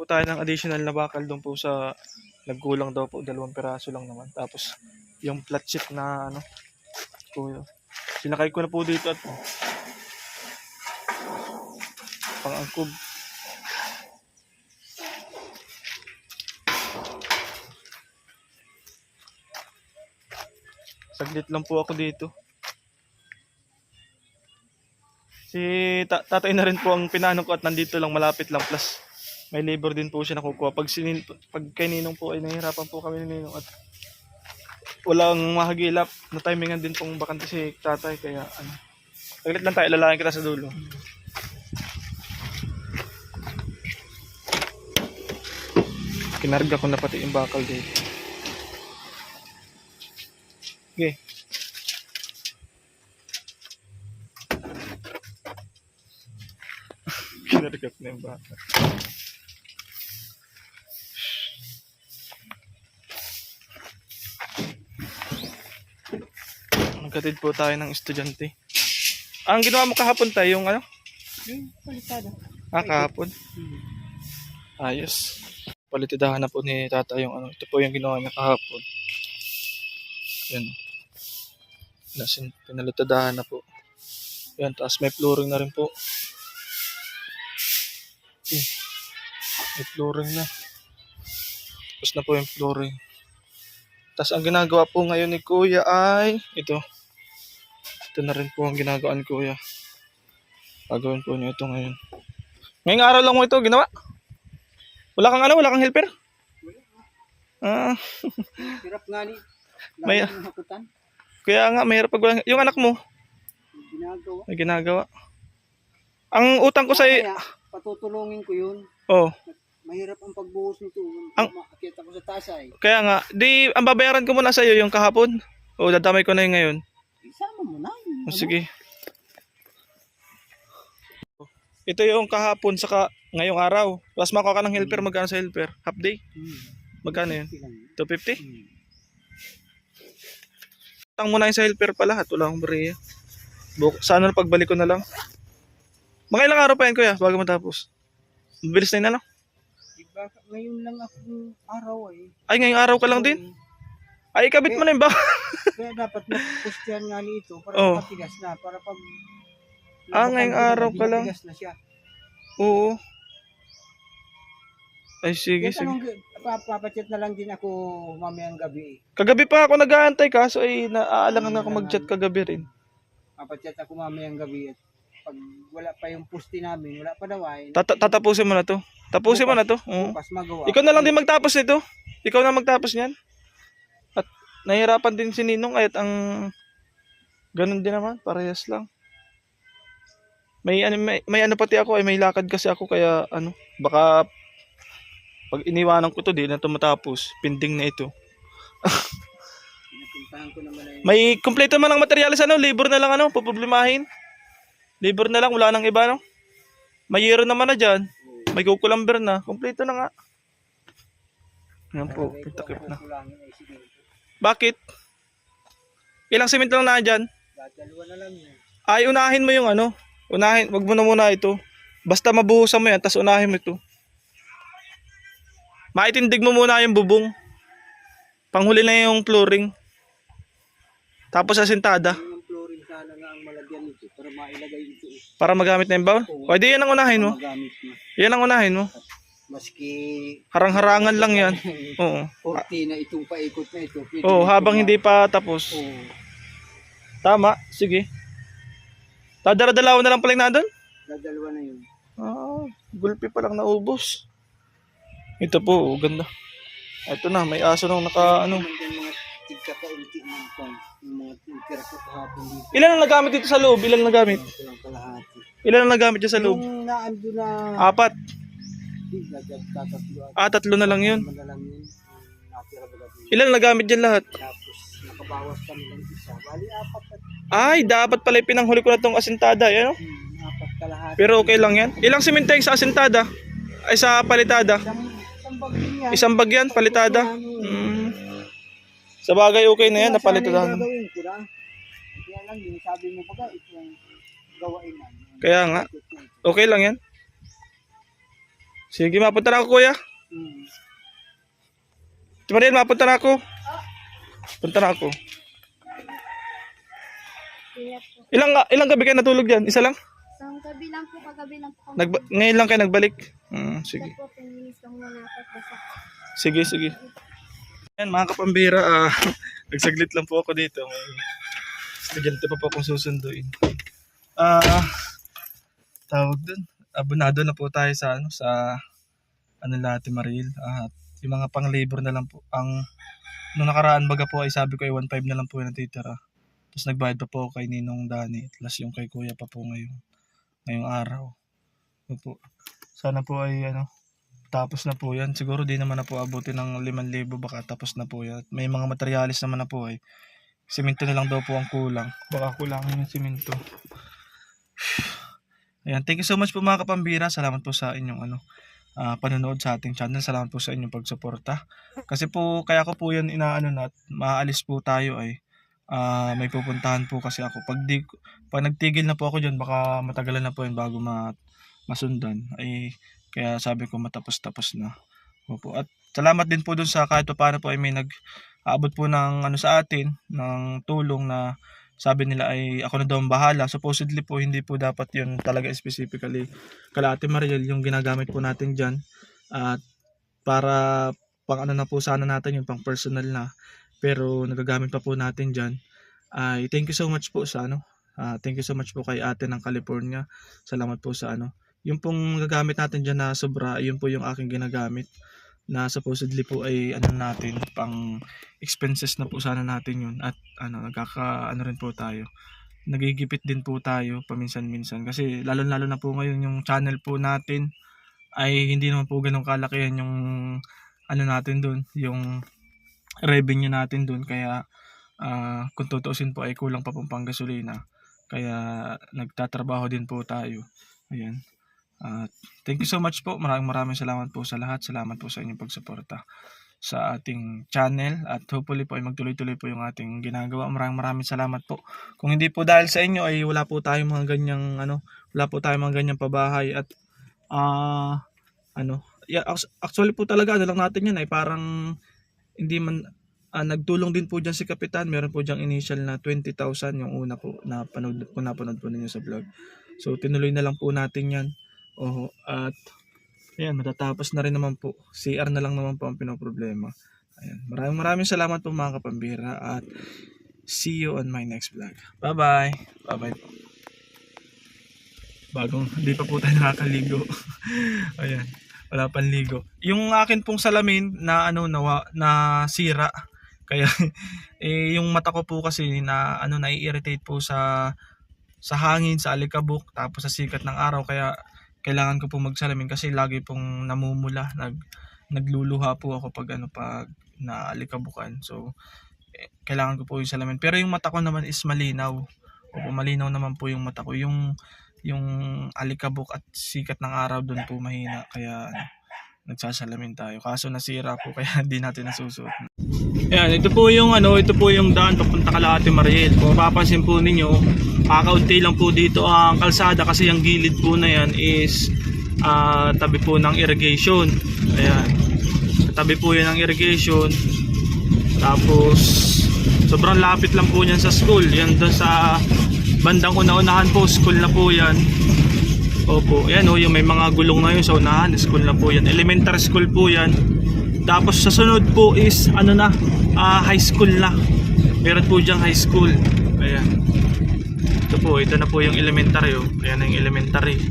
po tayo ng additional na bakal doon po sa nagkulang daw po dalawang piraso lang naman. Tapos yung flat sheet na ano po sinakay ko na po dito at pang angkub. Saglit lang po ako dito. Si ta- tatay na rin po ang pinanong ko at nandito lang malapit lang plus may labor din po siya nakukuha. Pag, sinin, pag kay Ninong po ay nahihirapan po kami ni Ninong at walang mahagilap na timingan din pong bakante si tatay kaya ano. Saglit lang tayo, lalaki kita sa dulo. Kinarga ko na pati yung bakal dito. Okay. Kinarga ko na yung bakal. Nagkatid po tayo ng estudyante. Ang ginawa mo kahapon tayo, yung ano? Yung palitada. Ah, kahapon. Ayos. Palitidahan na po ni tata yung ano. Ito po yung ginawa niya kahapon. Yan. Nasin, pinalitadahan na po. Yan, tapos may flooring na rin po. Eh, may flooring na. Tapos na po yung flooring. Tapos ang ginagawa po ngayon ni Kuya ay ito. Ito na rin po ang ginagawa ni Kuya. Gagawin po niyo ito ngayon. Ngayong araw lang mo ito ginawa? Wala kang ano? Wala kang helper? Ah, Hirap nga ni. May- kaya nga mahirap pag walang... Yung anak mo, Ginagawa. may ginagawa. Ang utang ko sa Kaya, patutulungin ko yun. Oh, Mahirap ang pagbuhos nito. Ang- Makakita ko sa tasay. kaya nga, di ang babayaran ko muna sa iyo yung kahapon. O dadamay ko na yung ngayon. Isama mo na. O, sige. Ito yung kahapon saka ngayong araw. Tapos makuha ka ng helper, magkano sa helper? Half day? Hmm. Magkano yun? Ilang. 250? Hmm. Utang mo na yung sa helper pa lahat. Wala akong bariya. Sana na pagbalik ko na lang. Mga ilang araw pa yan kuya bago matapos. Mabilis na yun ano? Diba, ngayon lang akong araw eh. Ay ngayong araw ka lang din. Ay ikabit mo na yung ba? Kaya dapat mapustihan nga ni ito para Oh. matigas na. Para pag... Ah, ngayong araw ka lang. Na siya. Oo. Ay sige Kaya sige. papachat na lang din ako mamayang gabi. Kagabi pa ako nag-aantay kaso ay naaalangan ako mag-chat kagabi rin. Papachat ako mamayang gabi at pag wala pa yung pusti namin, wala pa daw ay. Tata- tatapusin mo na to. Tapusin mo na to. Oo. Bukas magawa. Ikaw na lang din magtapos nito. Ikaw na magtapos niyan. At nahihirapan din si Ninong kahit ang ganun din naman, parehas lang. May ano may, may ano pati ako ay may lakad kasi ako kaya ano, baka pag iniwanan ko to di na to matapos, pending na ito. May kumpleto man ang materyales ano, labor na lang ano, poproblemahin. Labor na lang, wala nang iba no. May yero naman na diyan. May kukulamber na, kumpleto na nga. Yan po, pitakip na. Bakit? Ilang simento lang na dyan? Dadalawa na lang yun. Ay, unahin mo yung ano. Unahin, wag mo na muna ito. Basta mabuhusan mo yan, tapos unahin mo ito. Maitindig mo muna yung bubong. Panghuli na yung flooring. Tapos asintada. Yung flooring sana nga ang malagyan nito para mailagay dito. eh. Para magamit na yung baon. O, di yan ang unahin mo. Magamit na. Yan ang unahin mo. Maski Harang-harangan lang yan. Oo. 40 na itong paikot na ito. Oo, na habang hindi pa tapos. Oo. Tama, sige. Dadala-dalaw na lang pala yung nandun? Dadalawa na yun. Ah, gulpi pa lang naubos. Ito po, oh, ganda. Ito na, may aso nang naka ano. Nandiyan mga tigka kaunti ng kwan. Yung mga tira ko kahapon dito. Ilan ang nagamit dito sa loob? Ilan ang nagamit? Ito lang kalahati. Ilan ang nagamit dyan sa loob? Yung naando na Apat. Ah, tatlo na lang yun. Ilan nagamit dyan lahat? Tapos nakabawas kami ng isa. Bali apat at Ay, dapat pala pinanghuli ko na tong asintada. Yan, oh. hmm, apat. Pero okay lang yan. Ilang simento yung sa asintada? Ay, sa palitada? Isang, isang bag din yan. Bagyan, palitada. Mm. Sa bagay, okay na yan, napalitada. Yung. Kaya lang din, sabi mo baga, ito yung gawain na. Kaya nga, okay lang yan. Sige, mapunta na ako kuya. Hmm. Di ba rin, mapunta na ako. Punta na ako. Ilang ilang gabi kayo natulog diyan? Isa lang? Isang gabi lang po, kagabi lang po. Nag ngayon lang kayo nagbalik? Hmm, sige. Sige. Sige. Yan mga kapambira, ah, nagsaglit lang po ako dito. May estudyante pa po akong susunduin. Ah, tawag dun. Abonado na po tayo sa ano sa ano lahat Maril. At yung mga pang-labor na lang po. Ang nung nakaraan baga po ay sabi ko ay 1.5 na lang po yung natitira. Tapos nagbayad pa po kay Ninong Dani. Plus yung kay Kuya pa po ngayon. Ngayong araw. Opo. Sana po ay ano, tapos na po yan. Siguro di naman na po abutin ng 5,000 baka tapos na po yan. May mga materialis naman na po ay. Simento na lang daw po ang kulang. Baka kulangan yung simento. Ayan, thank you so much po mga kapambira. Salamat po sa inyong ano, ah, panonood sa ating channel. Salamat po sa inyong pagsuporta. Kasi po, kaya ko po yan inaano na maalis po tayo ay ah, may pupuntahan po kasi ako. Pag, di, pag nagtigil na po ako dyan, baka matagalan na po yun bago ma, masundan. Ay, kaya sabi ko matapos-tapos na. Opo. At salamat din po dun sa kahit pa paano po ay may nag-aabot po ng ano sa atin, ng tulong na sabi nila ay ako na daw ang bahala. Supposedly po hindi po dapat yun talaga specifically kala Ate Mariel yung ginagamit po natin dyan. At para pang ano na po sana natin yung pang personal na pero nagagamit pa po natin dyan. Ay thank you so much po sa ano. ah, thank you so much po kay ate ng California. Salamat po sa ano yung pong gagamit natin dyan na sobra, yun po yung aking ginagamit na supposedly po ay ano natin, pang expenses na po sana natin yun. At ano, nagkaka ano rin po tayo. Nagigipit din po tayo paminsan-minsan. Kasi lalo-lalo na po ngayon yung channel po natin ay hindi naman po ganun kalakihan yung ano natin dun, yung revenue natin dun. Kaya ah, kung tutuusin po ay kulang pa pong panggasolina kaya nagtatrabaho din po tayo. Ayan at thank you so much po. Maraming maraming salamat po sa lahat. Salamat po sa inyong pagsuporta sa ating channel at hopefully po ay magtuloy-tuloy po yung ating ginagawa. Maraming maraming salamat po. Kung hindi po dahil sa inyo ay wala po tayong mga ganyang ano, wala po tayong mga ganyang pabahay at ah ano, yeah, ac- actually po talaga ano lang natin yan ay parang hindi man ah, nagtulong din po diyan si Kapitan. Meron po diyang initial na 20,000 yung una po na panood, kung napanood po ninyo sa vlog. So tinuloy na lang po natin yan. Oho, at ayan, matatapos na rin naman po. CR na lang naman po ang pinoproblema. Ayan, maraming maraming salamat po mga kapambira at see you on my next vlog. Bye-bye. Bye-bye po. Bagong, hindi pa po tayo nakakaligo. ayan, wala pang ligo. Yung akin pong salamin na ano nawa na sira. Kaya eh yung mata ko po kasi na ano nai-irritate po sa sa hangin, sa alikabok, tapos sa sikat ng araw kaya kailangan ko po magsalamin kasi lagi pong namumula, nag nagluluha po ako pag ano pag naalikabukan. So eh, kailangan ko po yung salamin. Pero yung mata ko naman is malinaw. Opo, malinaw naman po yung mata ko. Yung yung alikabok at sikat ng araw doon po mahina kaya ano, nagsasalamin tayo. Kaso nasira po kaya hindi natin nasusuot. Ayan, ito po yung ano, ito po yung daan papunta Kalahati Mariel. Kung mapapansin po ninyo, kakaunti lang po dito ang kalsada kasi yung gilid po na yan is ah, tabi po ng irrigation. Ayan. Tabi po yan ng irrigation. Tapos sobrang lapit lang po yan sa school. Yan doon sa bandang una-unahan po, school na po yan. Opo, yan o, yung may mga gulong na yun sa unahan, school na po yan. Elementary school po yan. Tapos sa sunod po is ano na, ah, high school na. Meron po diyang high school. Ayan. Ito po, ito na po yung elementary oh. Ayan na yung elementary.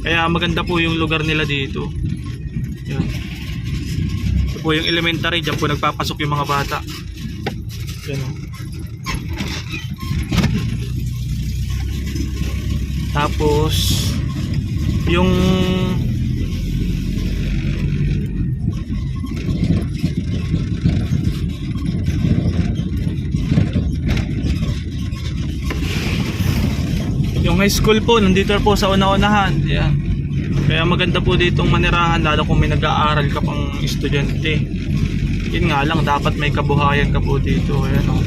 Kaya maganda po yung lugar nila dito. Ayan. Ito po yung elementary, diyan po nagpapasok yung mga bata. Ayan oh. Tapos yung Yung high school po, nandito po sa una-unahan. Yan. Kaya maganda po ditong manirahan lalo kung may nag-aaral ka pang estudyante. Yun nga lang, dapat may kabuhayan ka po dito. Ayan, oh.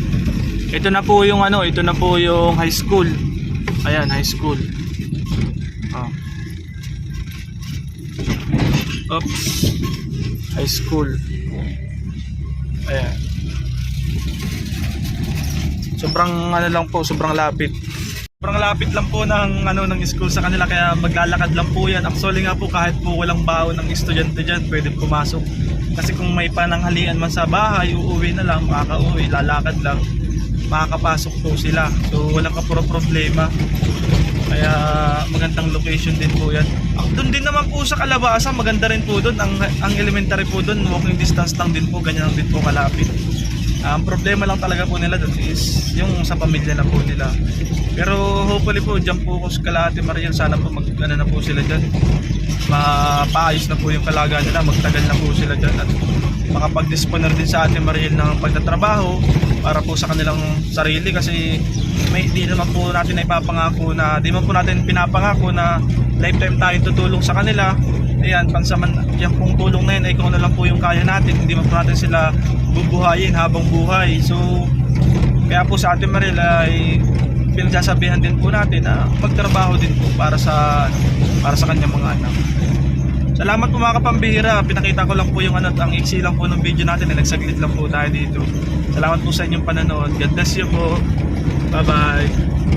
Ito na po yung ano, ito na po yung high school. Ayan, high school. Oh. Oops. High school. Ayan. Sobrang ano lang po, sobrang lapit. Sobrang lapit lang po ng ano ng school sa kanila kaya maglalakad lang po 'yan. Actually nga po kahit po walang baon ng estudyante diyan, pwede pumasok. Kasi kung may pananghalian man sa bahay, uuwi na lang, makakauwi, lalakad lang, makakapasok po sila. So walang kapuro problema. Kaya magandang location din po 'yan. Ah, Doon din naman po sa Kalabasa, maganda rin po doon. Ang ang elementary po doon, walking distance lang din po, ganyan lang din po kalapit. Ang problema lang talaga po nila doon is yung sa pamilya na po nila. Pero hopefully po diyan po ko sa Kalahati Mariel sana po mag ano na po sila diyan. Mapaayos na po yung kalagayan nila, magtagal na po sila diyan at makapag-disponer din sa Ate Mariel ng pagtatrabaho para po sa kanilang sarili kasi may di naman po natin na ipapangako na di man po natin pinapangako na lifetime tayong tutulong sa kanila. Ayan pansaman yan pong tulong na yun ay kung ano lang po yung kaya natin hindi man po natin sila bubuhayin habang buhay. So kaya po sa ating Maril ay pinagsasabihan din po natin na magtrabaho din po para sa para sa kanyang mga anak Salamat po mga kapambihira. Pinakita ko lang po yung ano, ang iksi lang po ng video natin. Eh, nagsaglit lang po tayo dito. Salamat po sa inyong panonood. God bless you po. Bye-bye.